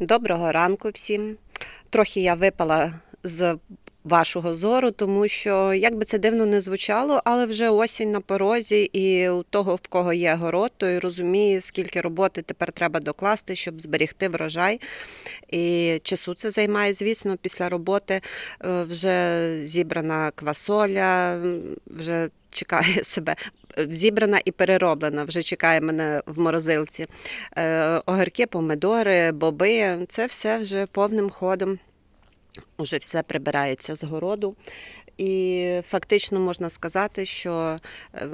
Доброго ранку всім. Трохи я випала з вашого зору, тому що, як би це дивно не звучало, але вже осінь на порозі, і у того, в кого є город, той розуміє, скільки роботи тепер треба докласти, щоб зберегти врожай. І часу це займає, звісно, після роботи е, вже зібрана квасоля, вже чекає себе. Зібрана і перероблена, вже чекає мене в морозилці. Е, огірки, помидори, боби це все вже повним ходом. Уже все прибирається з городу. І фактично можна сказати, що е,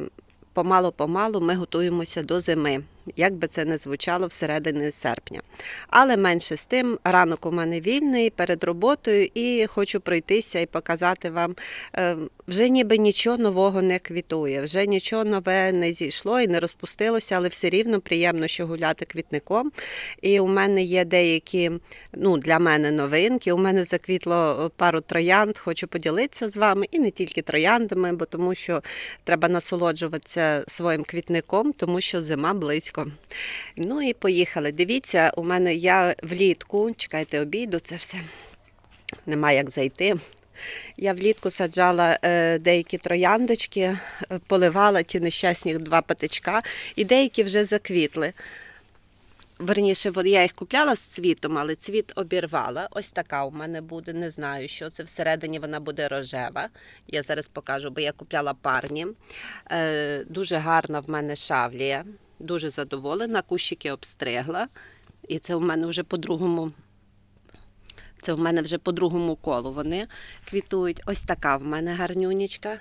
помалу-помалу ми готуємося до зими, як би це не звучало всередині серпня. Але менше з тим, ранок у мене вільний перед роботою, і хочу пройтися і показати вам, е, вже ніби нічого нового не квітує, вже нічого нове не зійшло і не розпустилося, але все рівно приємно, що гуляти квітником. І у мене є деякі ну, для мене новинки. У мене заквітло пару троянд, хочу поділитися з вами, і не тільки трояндами, бо тому що треба насолоджуватися своїм квітником, тому що зима близько. Ну і поїхали. Дивіться, у мене я влітку, чекайте, обійду це все. Нема як зайти. Я влітку саджала е, деякі трояндочки, е, поливала ті нещасні два патичка, і деякі вже заквітли. Верніше, я їх купляла з цвітом, але цвіт обірвала. Ось така у мене буде. Не знаю, що це всередині вона буде рожева. Я зараз покажу, бо я купляла парні. Е, дуже гарна в мене шавлія. Дуже задоволена. Кущики обстригла. І це у мене вже по другому. Це в мене вже по другому колу вони квітують. Ось така в мене гарнюнічка.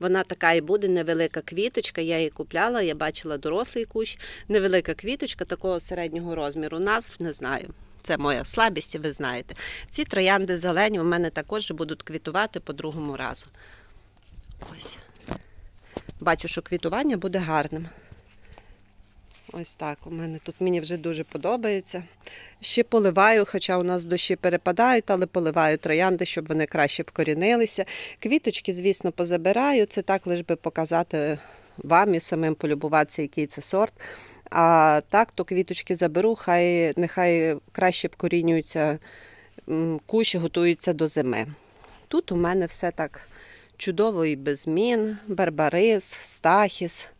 Вона така і буде невелика квіточка. Я її купляла, я бачила дорослий кущ. Невелика квіточка такого середнього розміру. Назв не знаю. Це моя слабість, і ви знаєте. Ці троянди зелені у мене також будуть квітувати по другому разу. Ось. Бачу, що квітування буде гарним. Ось так у мене тут мені вже дуже подобається. Ще поливаю, хоча у нас дощі перепадають, але поливаю троянди, щоб вони краще вкорінилися. Квіточки, звісно, позабираю. Це так лише би показати вам і самим полюбуватися, який це сорт. А так, то квіточки заберу, хай нехай краще вкорінюються кущі, готуються до зими. Тут у мене все так чудово і без. Барбарис, стахіс,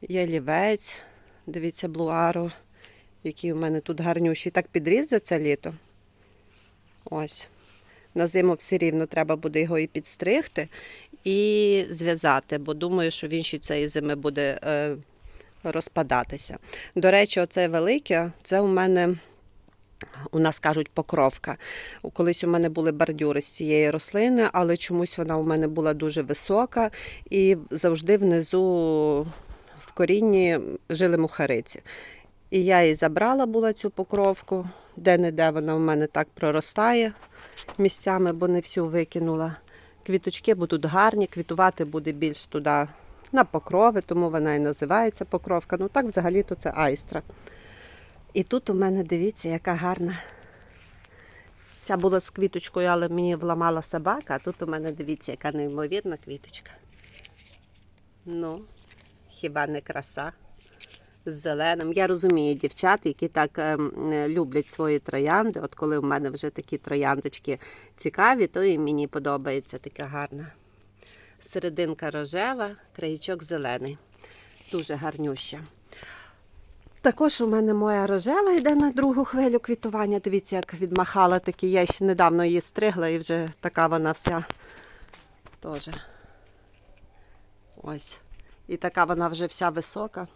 ялівець. Дивіться, блуару, який у мене тут гарнющий. Так підріс за це літо. Ось. На зиму все рівно треба буде його і підстригти, і зв'язати, бо думаю, що він ще цієї зими буде е, розпадатися. До речі, оце велике, це у мене. У нас кажуть покровка. Колись у мене були бордюри з цієї рослини, але чомусь вона у мене була дуже висока і завжди внизу корінні жили мухариці. І я її забрала була цю покровку, де-не-де вона в мене так проростає місцями, бо не всю викинула. Квіточки будуть гарні, квітувати буде більш туди на покрови, тому вона і називається покровка. Ну так взагалі-то це айстра. І тут у мене дивіться, яка гарна. Ця була з квіточкою, але мені вламала собака, а тут у мене дивіться, яка неймовірна квіточка. Ну, хіба не краса з зеленим. Я розумію дівчат, які так ем, люблять свої троянди. От коли в мене вже такі трояндочки цікаві, то і мені подобається така гарна. Серединка рожева, краєчок зелений. Дуже гарнюща. Також у мене моя рожева йде на другу хвилю квітування. Дивіться, як відмахала такі. Я ще недавно її стригла і вже така вона вся теж. Ось. І така вона вже вся висока.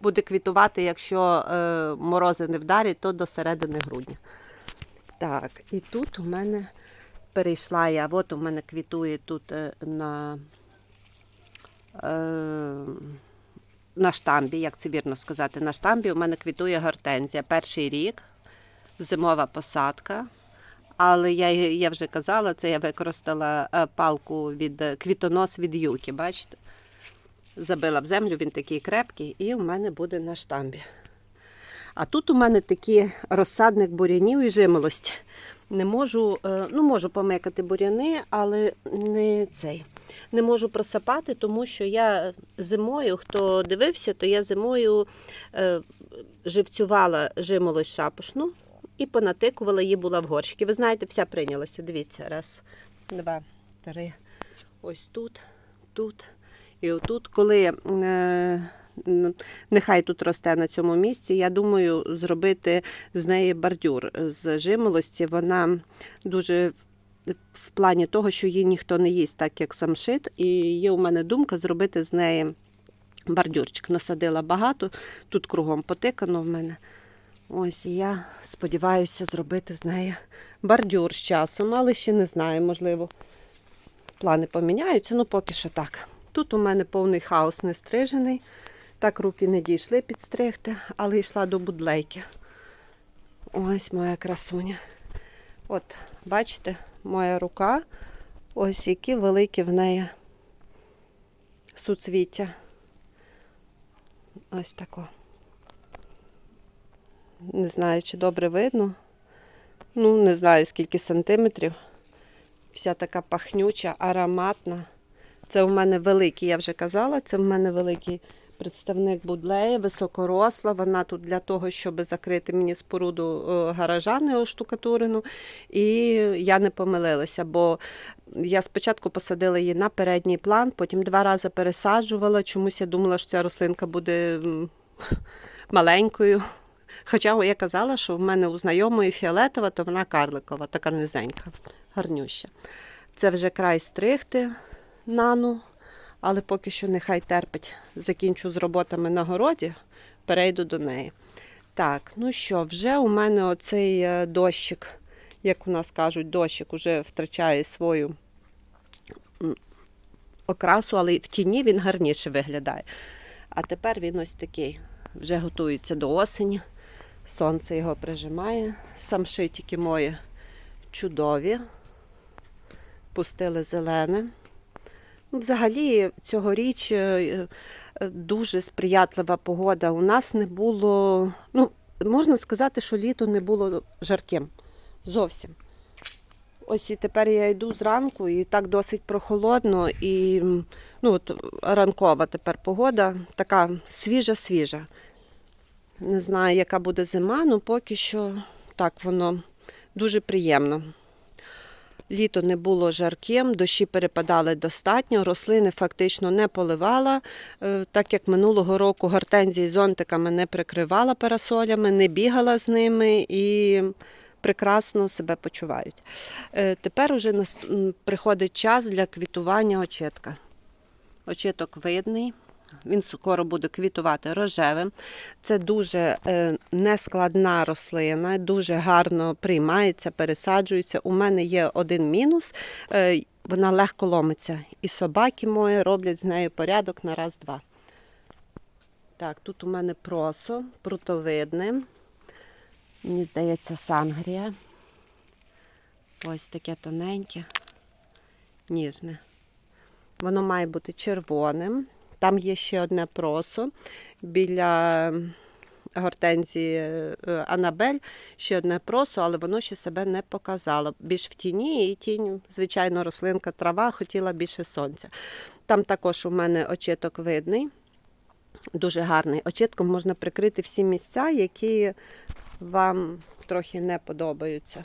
Буде квітувати, якщо е, морози не вдарять, то до середини грудня. Так, і тут у мене перейшла я. От у мене квітує тут е, на, е, на штамбі, як це вірно сказати, на штамбі у мене квітує гортензія. Перший рік, зимова посадка. Але я, я вже казала, це я використала е, палку від квітонос від юки, бачите? Забила в землю, він такий крепкий, і у мене буде на штамбі. А тут у мене такий розсадник бурянів і жимолость. Не можу, е, ну можу помикати буряни, але не цей. Не можу просапати, тому що я зимою, хто дивився, то я зимою е, живцювала жимолость шапошну і понатикувала, її була в горщики. Ви знаєте, вся прийнялася. Дивіться, раз, два, три. Ось тут, тут і отут. Коли е, нехай тут росте на цьому місці, я думаю, зробити з неї бордюр з жимолості. Вона дуже в плані того, що її ніхто не їсть, так як самшит. І є у мене думка зробити з неї бордюрчик. Насадила багато, тут кругом потикано в мене. Ось і я сподіваюся зробити з неї бордюр з часом, але ще не знаю, можливо, плани поміняються, ну поки що так. Тут у мене повний хаос не стрижений. Так руки не дійшли підстригти, але йшла до будлейки. Ось моя красуня. От, бачите, моя рука, ось які великі в неї суцвіття. Ось тако. Не знаю, чи добре видно. Ну, не знаю, скільки сантиметрів. Вся така пахнюча, ароматна. Це у мене великий, я вже казала, це в мене великий представник будлеї, високоросла. Вона тут для того, щоб закрити мені споруду е, гаража неоштукатурену. І я не помилилася, бо я спочатку посадила її на передній план, потім два рази пересаджувала. Чомусь я думала, що ця рослинка буде маленькою. Хоча я казала, що в мене у знайомої фіолетова, то вона карликова, така низенька, гарнюща. Це вже край стригти нану, але поки що нехай терпить. Закінчу з роботами на городі, перейду до неї. Так, ну що, вже у мене оцей е, дощик, як у нас кажуть, дощик уже втрачає свою окрасу, але в тіні він гарніше виглядає. А тепер він ось такий. Вже готується до осені. Сонце його прижимає. Самшитики мої чудові. Пустили зелене. Ну, Взагалі, цьогоріч е, е, дуже сприятлива погода. У нас не було, ну, можна сказати, що літо не було жарким. Зовсім. Ось і тепер я йду зранку, і так досить прохолодно, і ну, от, ранкова тепер погода, така свіжа-свіжа. Не знаю, яка буде зима, але поки що так воно дуже приємно. Літо не було жарким, дощі перепадали достатньо, рослини фактично не поливала, е, так як минулого року гортензії зонтиками не прикривала парасолями, не бігала з ними і прекрасно себе почувають. Е, Тепер уже приходить час для квітування очітка. Очіток видний. Він скоро буде квітувати рожевим. Це дуже е, нескладна рослина, дуже гарно приймається, пересаджується. У мене є один мінус. Е, вона легко ломиться. І собаки мої роблять з нею порядок на раз-два. Так, тут у мене просо, прутовидне. Мені здається, сангрія. Ось таке тоненьке, ніжне. Воно має бути червоним. Там є ще одне просо біля гортензії е, Анабель, ще одне просо, але воно ще себе не показало. Більш в тіні, і тінь, звичайно, рослинка, трава хотіла більше сонця. Там також у мене очиток видний, дуже гарний. Очитком можна прикрити всі місця, які вам трохи не подобаються.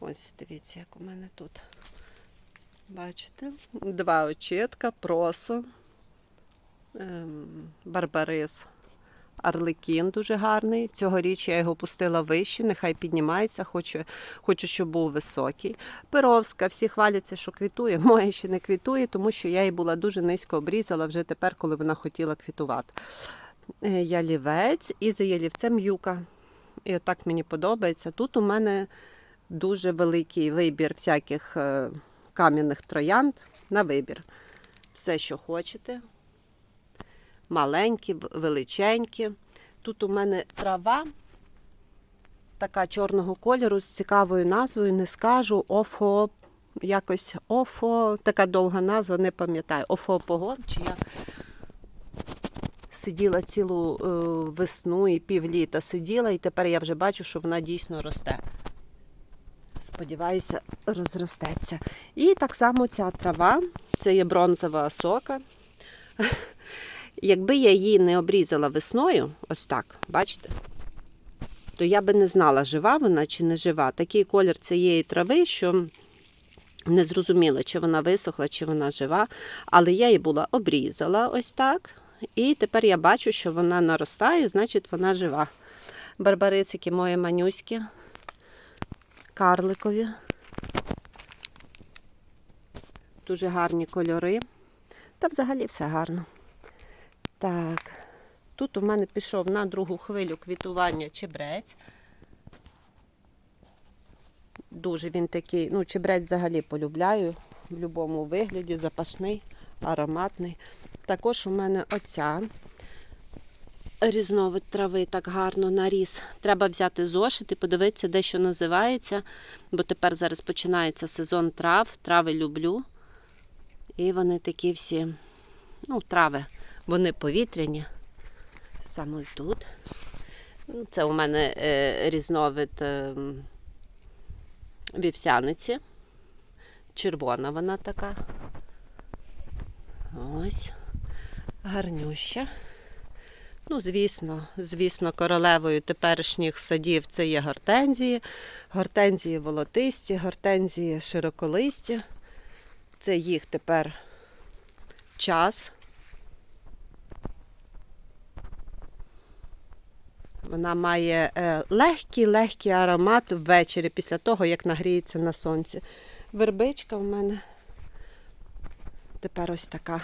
Ось, дивіться, як у мене тут. Бачите? Два очітка, просо, барбарис, арлекін дуже гарний. Цьогоріч я його пустила вище, нехай піднімається, хочу, хочу, щоб був високий. Перовська, всі хваляться, що квітує. Моя ще не квітує, тому що я її була дуже низько обрізала вже тепер, коли вона хотіла квітувати. Е, Ялівець і за ялівцем юка. І отак мені подобається. Тут у мене дуже великий вибір всяких е, кам'яних троянд на вибір. Все, що хочете. Маленькі, величенькі. Тут у мене трава така чорного кольору з цікавою назвою, не скажу. Офо, якось офо, така довга назва, не пам'ятаю. Офопогон чи як. Сиділа цілу е, весну і півліта сиділа, і тепер я вже бачу, що вона дійсно росте. Сподіваюся, розростеться. І так само ця трава, це є бронзова осока. Якби я її не обрізала весною, ось так, бачите? то я би не знала, жива вона чи не жива. Такий колір цієї трави, що не зрозуміла, чи вона висохла, чи вона жива. Але я її була обрізала ось так. І тепер я бачу, що вона наростає, значить вона жива. Барбарисики мої манюські, карликові. Дуже гарні кольори. Та взагалі все гарно. Так, тут у мене пішов на другу хвилю квітування чебрець. Дуже він такий, ну, чебрець взагалі полюбляю в будь-якому вигляді, запашний, ароматний. Також у мене оця різновид трави так гарно наріс. Треба взяти зошит і подивитися, де що називається, бо тепер зараз починається сезон трав. Трави люблю. І вони такі всі, ну, трави, вони повітряні. Саме тут. Ну, Це у мене е, різновид е, вівсяниці. Червона вона така. Ось. Гарнюща. Ну, звісно, звісно, королевою теперішніх садів це є гортензії. Гортензії волотисті, гортензії широколисті. Це їх тепер час. Вона має легкий-легкий аромат ввечері після того, як нагріється на сонці. Вербичка в мене тепер ось така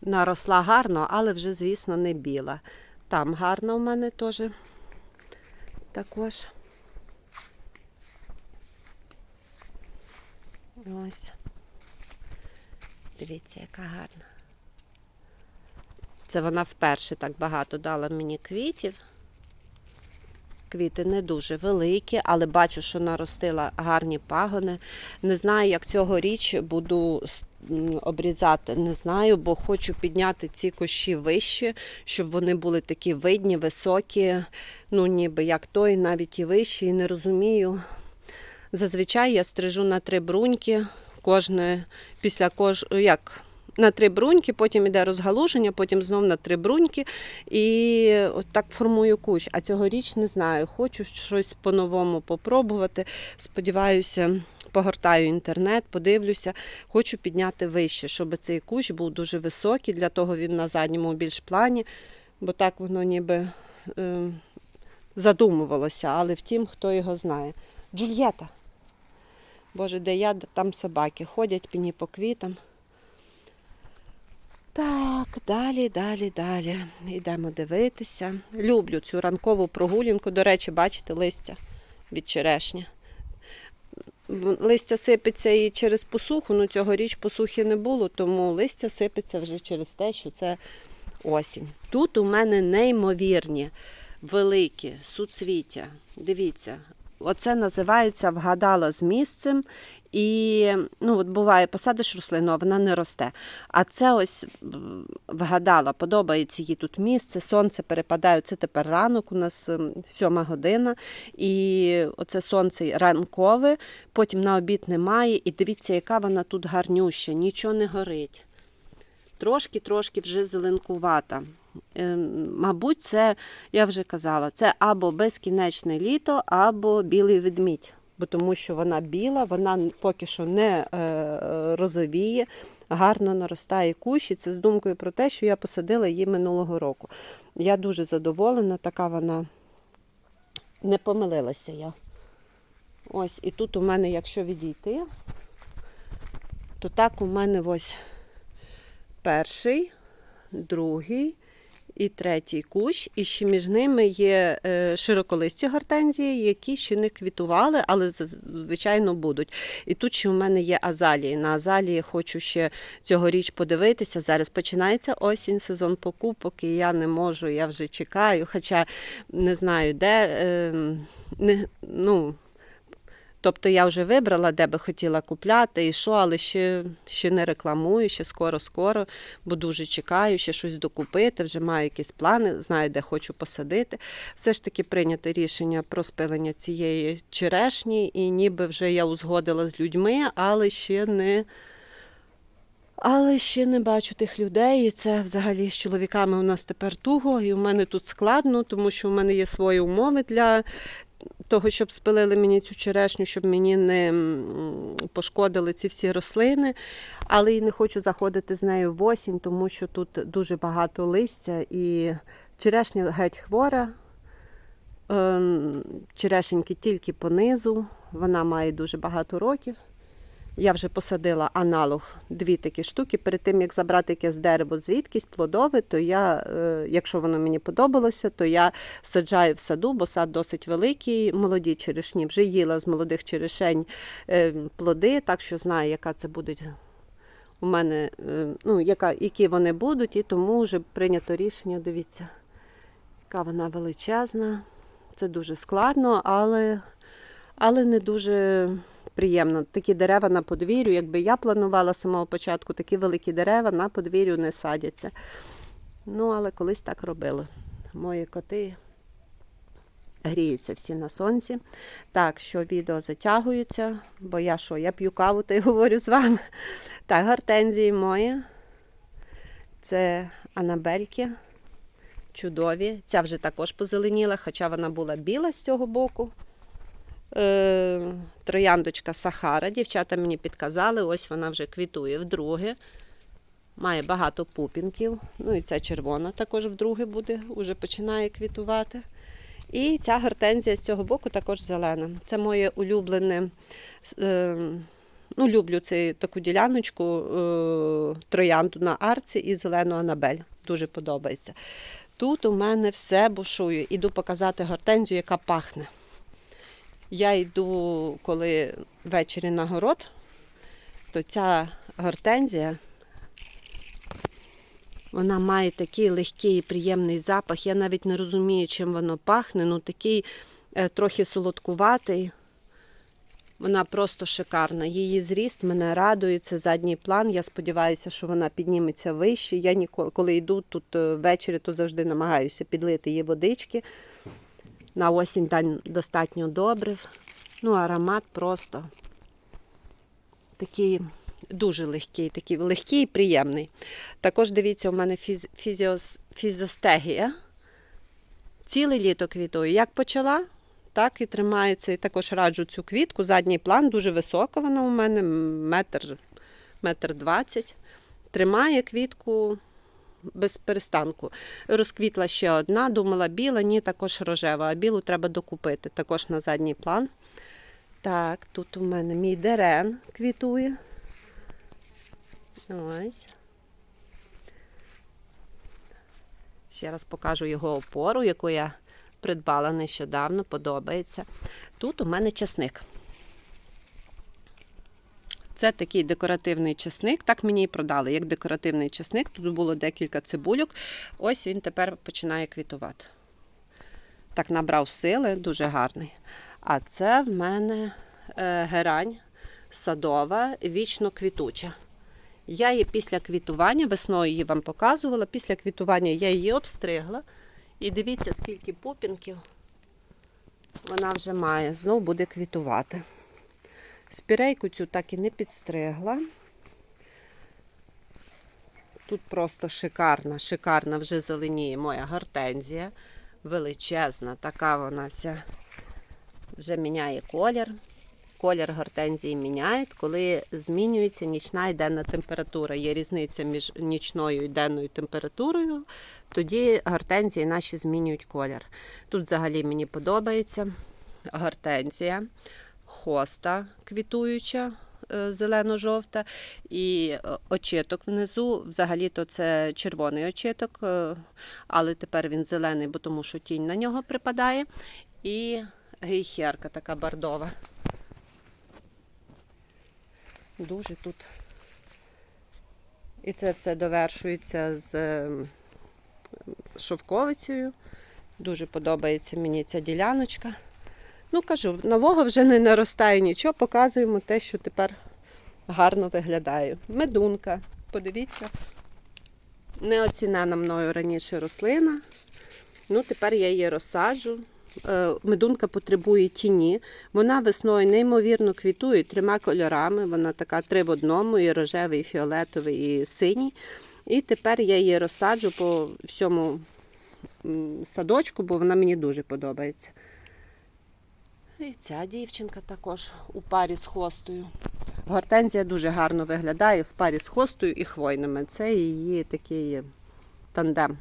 наросла гарно, але вже, звісно, не біла. Там гарно в мене теж також. Ось. Дивіться, яка гарна. Це вона вперше так багато дала мені квітів. Квіти не дуже великі, але бачу, що наростила гарні пагони. Не знаю, як цьогоріч буду обрізати. Не знаю, бо хочу підняти ці кущі вище, щоб вони були такі видні, високі, ну ніби як той, навіть і вищі, і не розумію. Зазвичай я стрижу на три бруньки, кожне після кож... як на три бруньки, потім йде розгалуження, потім знов на три бруньки. І от так формую кущ. А цьогоріч не знаю, хочу щось по-новому попробувати. Сподіваюся, погортаю інтернет, подивлюся, хочу підняти вище, щоб цей кущ був дуже високий, для того він на задньому більш плані, бо так воно ніби е, задумувалося, але втім, хто його знає. Джульєта. Боже, де я, там собаки ходять мені по квітам. Так, далі, далі, далі. Йдемо дивитися. Люблю цю ранкову прогулянку. До речі, бачите, листя від черешні. Листя сипеться і через посуху, ну цьогоріч посухи не було, тому листя сипеться вже через те, що це осінь. Тут у мене неймовірні, великі суцвіття. Дивіться, оце називається вгадала з місцем. І ну, от буває, посадиш рослину, а вона не росте. А це ось вгадала, подобається їй тут місце, сонце перепадає. Це тепер ранок, у нас сьома година. І оце сонце ранкове, потім на обід немає. І дивіться, яка вона тут гарнюща, нічого не горить. Трошки-трошки вже зеленкувата. Мабуть, це, я вже казала, це або безкінечне літо, або білий ведмідь бо тому що вона біла, вона поки що не е, розовіє, гарно наростає кущ, і це з думкою про те, що я посадила її минулого року. Я дуже задоволена, така вона не помилилася я. Ось, і тут у мене, якщо відійти, то так у мене ось перший, другий і третій кущ, і ще між ними є е, широколисті гортензії, які ще не квітували, але звичайно будуть. І тут ще у мене є азалії. На азалії хочу ще цьогоріч подивитися. Зараз починається осінь, сезон покупок, і я не можу, я вже чекаю, хоча не знаю де. Ем, не, ну, Тобто я вже вибрала, де би хотіла купляти і що, але ще ще не рекламую, ще скоро-скоро, бо дуже чекаю, ще щось докупити, вже маю якісь плани, знаю, де хочу посадити. Все ж таки прийнято рішення про спилення цієї черешні, і ніби вже я узгодила з людьми, але ще не Але ще не бачу тих людей. І це взагалі з чоловіками у нас тепер туго, і у мене тут складно, тому що у мене є свої умови для того, щоб спилили мені цю черешню, щоб мені не пошкодили ці всі рослини. Але і не хочу заходити з нею в осінь, тому що тут дуже багато листя і черешня геть хвора. Ем, Черешеньки тільки понизу, вона має дуже багато років. Я вже посадила аналог дві такі штуки. Перед тим як забрати якесь дерево звідкись плодове, то я, е, якщо воно мені подобалося, то я саджаю в саду, бо сад досить великий. Молоді черешні вже їла з молодих черешень е, плоди, так що знаю, яка це буде у мене, е, ну, яка, які вони будуть, і тому вже прийнято рішення. Дивіться, яка вона величезна. Це дуже складно, але, але не дуже приємно. Такі дерева на подвір'ю, якби я планувала з самого початку, такі великі дерева на подвір'ю не садяться. Ну, але колись так робили. Мої коти гріються всі на сонці. Так, що відео затягується, бо я що, я п'ю каву та й говорю з вами. Так, гортензії мої. Це анабельки. Чудові. Ця вже також позеленіла, хоча вона була біла з цього боку. Е, трояндочка Сахара. Дівчата мені підказали, ось вона вже квітує вдруге. Має багато пупінків. Ну і ця червона також вдруге буде, вже починає квітувати. І ця гортензія з цього боку також зелена. Це моє улюблене. Е, ну, люблю цю таку діляночку е, троянду на арці і зелену анабель. Дуже подобається. Тут у мене все бушує. Іду показати гортензію, яка пахне. Я йду, коли ввечері на город, то ця гортензія, вона має такий легкий і приємний запах. Я навіть не розумію, чим воно пахне. Ну такий е, трохи солодкуватий. Вона просто шикарна. Її зріст мене радує. Це задній план. Я сподіваюся, що вона підніметься вище. Я ніколи, коли йду тут е, ввечері, то завжди намагаюся підлити її водички. На осінь достатньо добрив. Ну, аромат просто такий дуже легкий, такий легкий і приємний. Також дивіться, у мене фіз, фізіос, фізостегія. Ціле літо квітує. Як почала, так і тримається. І також раджу цю квітку. Задній план дуже висока вона у мене, метр, метр двадцять. Тримає квітку без перестанку. Розквітла ще одна, думала біла, ні, також рожева, а білу треба докупити, також на задній план. Так, тут у мене мій дерен квітує. Ось. Ще раз покажу його опору, яку я придбала нещодавно, подобається. Тут у мене часник. Це такий декоративний часник. Так мені і продали, як декоративний часник. Тут було декілька цибульок. Ось він тепер починає квітувати. Так набрав сили, дуже гарний. А це в мене е, герань садова, вічно квітуча. Я її після квітування, весною її вам показувала, після квітування я її обстригла. І дивіться, скільки пупінків вона вже має. Знову буде квітувати. Спірейку цю так і не підстригла. Тут просто шикарна, шикарна вже зеленіє моя гортензія. Величезна, така вона ця вже міняє колір. Колір гортензії міняють, коли змінюється нічна і денна температура. Є різниця між нічною і денною температурою, тоді гортензії наші змінюють колір. Тут взагалі мені подобається гортензія хоста квітуюча, е, зелено-жовта, і е, очіток внизу. Взагалі-то це червоний очіток, е, але тепер він зелений, бо тому що тінь на нього припадає. І гейхерка така бордова. Дуже тут. І це все довершується з шовковицею. Дуже подобається мені ця діляночка. Ну, кажу, нового вже не наростає нічого, показуємо те, що тепер гарно виглядає. Медунка, подивіться, неоцінена мною раніше рослина. Ну, тепер я її розсаджу. Е, Медунка потребує тіні. Вона весною неймовірно квітує трьома кольорами. Вона така три в одному: і рожевий, і фіолетовий, і синій. І тепер я її розсаджу по всьому садочку, бо вона мені дуже подобається. І ця дівчинка також у парі з хостою. Гортензія дуже гарно виглядає в парі з хостою і хвойними. Це її такий тандем.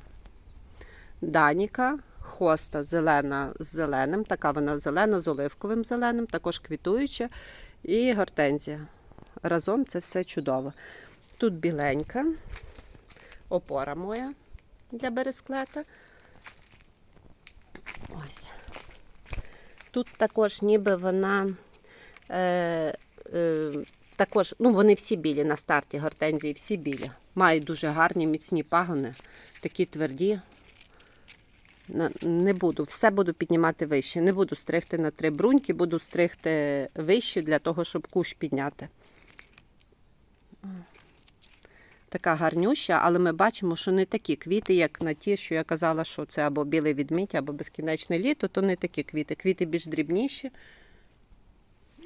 Даніка, хоста зелена з зеленим, така вона зелена з оливковим зеленим, також квітуюча, і гортензія. Разом це все чудово. Тут біленька, опора моя для бересклета. Ось. Тут також ніби вона е, е, також, ну вони всі білі на старті гортензії, всі білі. Мають дуже гарні міцні пагони, такі тверді. Не буду, все буду піднімати вище. Не буду стригти на три бруньки, буду стригти вище для того, щоб кущ підняти. Така гарнюща, але ми бачимо, що не такі квіти, як на ті, що я казала, що це або білий відмідь, або безкінечне літо, то не такі квіти. Квіти більш дрібніші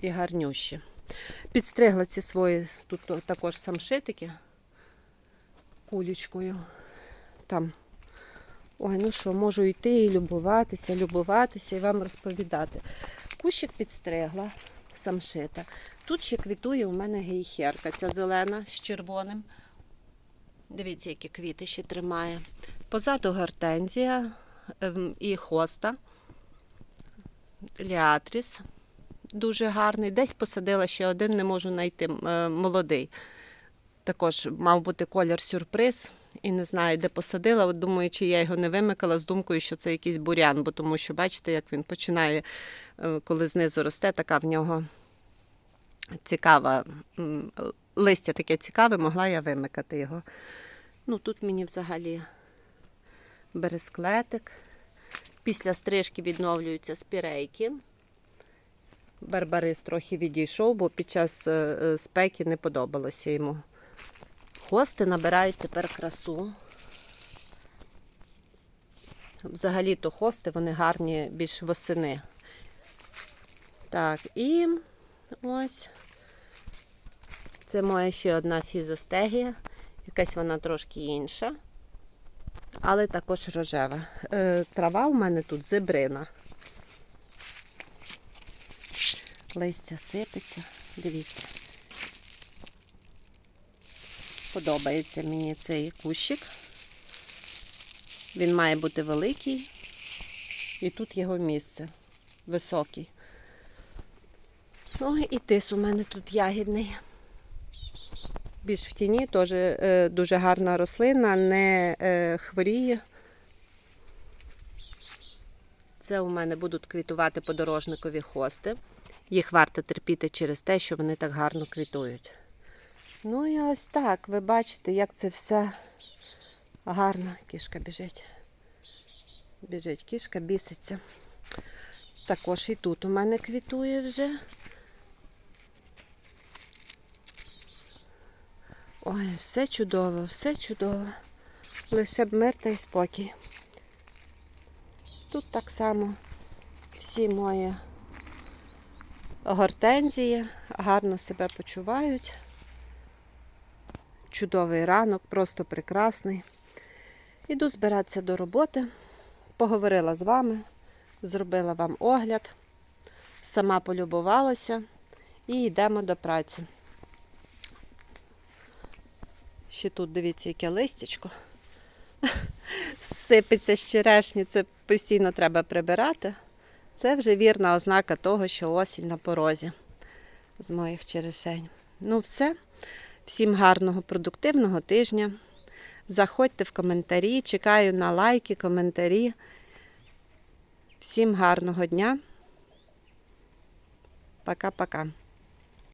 і гарнющі. Підстригла ці свої тут також самшитики кулючкою. Там. Ой, ну що, можу йти і любуватися, любуватися і вам розповідати. Кущик підстригла самшита. Тут ще квітує у мене гейхерка, ця зелена з червоним. Дивіться, які квіти ще тримає. Позаду гортензія ем, і хоста. Ліатріс. Дуже гарний. Десь посадила ще один, не можу знайти е, молодий. Також мав бути колір сюрприз. І не знаю, де посадила. От думаю, чи я його не вимикала з думкою, що це якийсь бурян, бо тому що бачите, як він починає, е, коли знизу росте, така в нього цікава, листя таке цікаве, могла я вимикати його. Ну, тут мені взагалі бересклетик. Після стрижки відновлюються спірейки. Барбарис трохи відійшов, бо під час е, е, спеки не подобалося йому. Хости набирають тепер красу. Взагалі-то хости, вони гарні більш восени. Так, і ось це моя ще одна фізостегія. Якась вона трошки інша, але також рожева. Е, трава у мене тут зебрина. Листя сипеться, дивіться. Подобається мені цей кущик. Він має бути великий. І тут його місце високий. Ну і тис у мене тут ягідний. Більш в тіні, теж е, дуже гарна рослина, не е, хворіє. Це у мене будуть квітувати подорожникові хости. Їх варто терпіти через те, що вони так гарно квітують. Ну і ось так, ви бачите, як це все гарно. Кішка біжить. Біжить кішка, біситься. Також і тут у мене квітує вже. Ой, все чудово, все чудово. Лише б мир та й спокій. Тут так само всі мої гортензії гарно себе почувають. Чудовий ранок, просто прекрасний. Іду збиратися до роботи. Поговорила з вами, зробила вам огляд, сама полюбувалася і йдемо до праці. Ще тут дивіться, яке листячко. Сипеться з черешні, це постійно треба прибирати. Це вже вірна ознака того, що осінь на порозі з моїх черешень. Ну, все. Всім гарного, продуктивного тижня. Заходьте в коментарі, чекаю на лайки, коментарі. Всім гарного дня. Пока-пока.